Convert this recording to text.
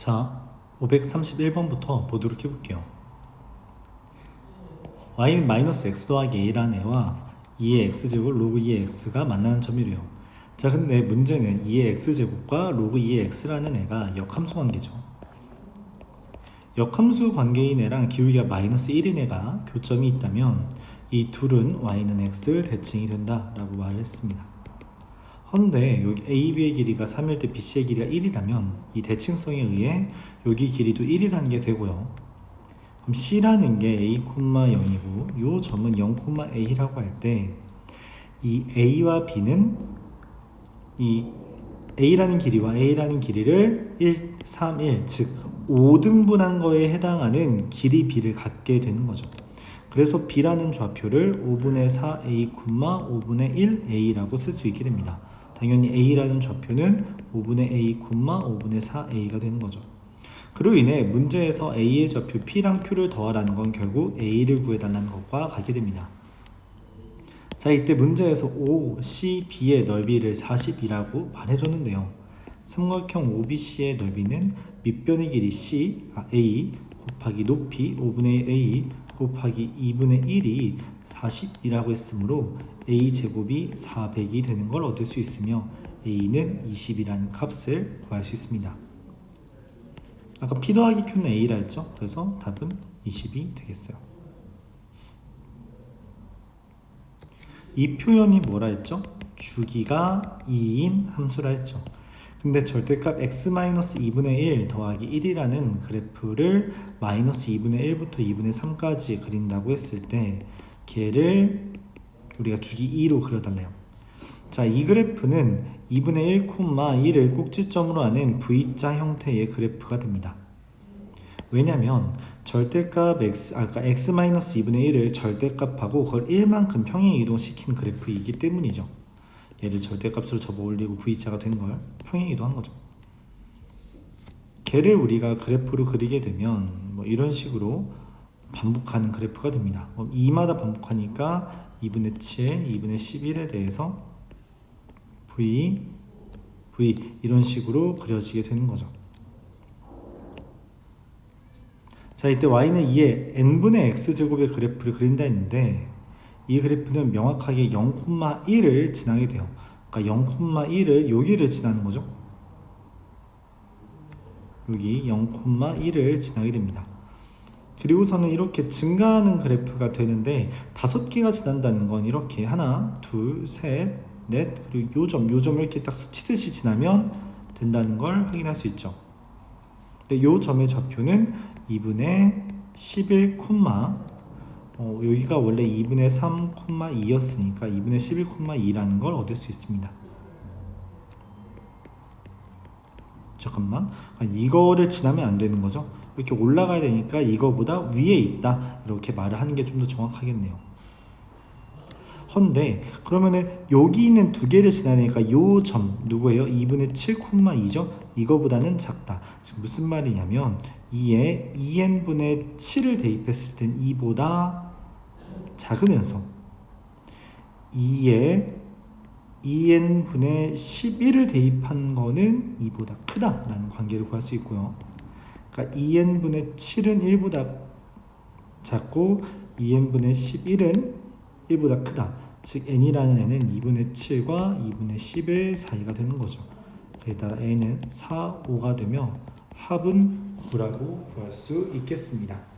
자, 531번부터 보도록 해볼게요. y는 마이너스 x 더하기 a라는 애와 2의 x제곱 로그 2의 x가 만나는 점이래요. 자, 근데 문제는 2의 x제곱과 로그 2의 x라는 애가 역함수 관계죠. 역함수 관계인 애랑 기울기가 마이너스 1인 애가 교점이 있다면 이 둘은 y는 x 대칭이 된다라고 말을 했습니다. 헌데 여기 AB의 길이가 3일 때 BC의 길이가 1이라면 이 대칭성에 의해 여기 길이도 1이라는 게 되고요. 그럼 C라는 게 A, 0이고 이 점은 0,A라고 할 때 이 A와 B는 이 A라는 길이와 A라는 길이를 1, 3, 1, 즉 5등분한 거에 해당하는 길이 B를 갖게 되는 거죠. 그래서 B라는 좌표를 5분의 4A, 5분의 1A라고 쓸 수 있게 됩니다. 당연히 A라는 좌표는 5분의 A, 5분의 4A가 되는 거죠. 그로 인해 문제에서 A의 좌표 P랑 Q를 더하라는 건 결국 A를 구해달라는 것과 같게 됩니다. 자, 이때 문제에서 O, C, B의 넓이를 40이라고 말해줬는데요. 삼각형 OBC의 넓이는 밑변의 길이 C, 아, A 곱하기 높이 5분의 1 A 곱하기 2분의 1이 40이라고 했으므로 A 제곱이 400이 되는 걸 얻을 수 있으며 A는 20이라는 값을 구할 수 있습니다. 아까 P 더하기 Q는 A라 했죠? 그래서 답은 20이 되겠어요. 이 표현이 뭐라 했죠? 주기가 2인 함수라 했죠. 근데 절대값 x-2분의 1 더하기 1이라는 그래프를 마이너스 2분의 1부터 2분의 3까지 그린다고 했을 때 걔를 우리가 주기 2로 그려달래요. 자, 이 그래프는 2분의 1, 1을 꼭지점으로 하는 V자 형태의 그래프가 됩니다. 왜냐면 절대값 x 아까 x-2분의 1을 절대값하고 그걸 1만큼 평행 이동시킨 그래프이기 때문이죠. 얘를 절대값으로 접어 올리고 V자가 된 걸 평행 이동한 거죠. 걔를 우리가 그래프로 그리게 되면 뭐 이런 식으로 반복하는 그래프가 됩니다. 2마다 반복하니까 2분의 7, 2분의 11에 대해서 V, V 이런 식으로 그려지게 되는 거죠. 자 이때 y는 2의 n분의 x제곱의 그래프를 그린다 했는데 이 그래프는 명확하게 0,1을 지나게 돼요. 그러니까 0,1을 여기를 지나는 거죠. 여기 0,1을 지나게 됩니다. 그리고서는 이렇게 증가하는 그래프가 되는데 다섯 개가 지난다는 건 이렇게 하나, 둘, 셋, 넷 그리고 요점, 요점을 이렇게 딱 스치듯이 지나면 된다는 걸 확인할 수 있죠. 근데 요 점의 좌표는 2분의 11, 어, 여기가 원래 2분의 3,2였으니까 2분의 11,2라는 걸 얻을 수 있습니다. 잠깐만, 아, 이거를 지나면 안 되는 거죠? 이렇게 올라가야 되니까 이거보다 위에 있다 이렇게 말을 하는 게 좀 더 정확하겠네요. 헌데 그러면은 여기 있는 두 개를 지나니까 요 점 누구예요? 2분의 7,2죠? 이거보다는 작다. 지금 무슨 말이냐면 2에 2n분의 7을 대입했을 땐 2보다 작으면서 2에 2n분의 11을 대입한 거는 2보다 크다라는 관계를 구할 수 있고요. 그러니까 2n분의 7은 1보다 작고 2n분의 11은 1보다 크다. 즉 n이라는 애는 2분의 7과 2분의 11 사이가 되는 거죠. 그에 따라 n은 4, 5가 되며 합은 9라고 구할 수 있겠습니다.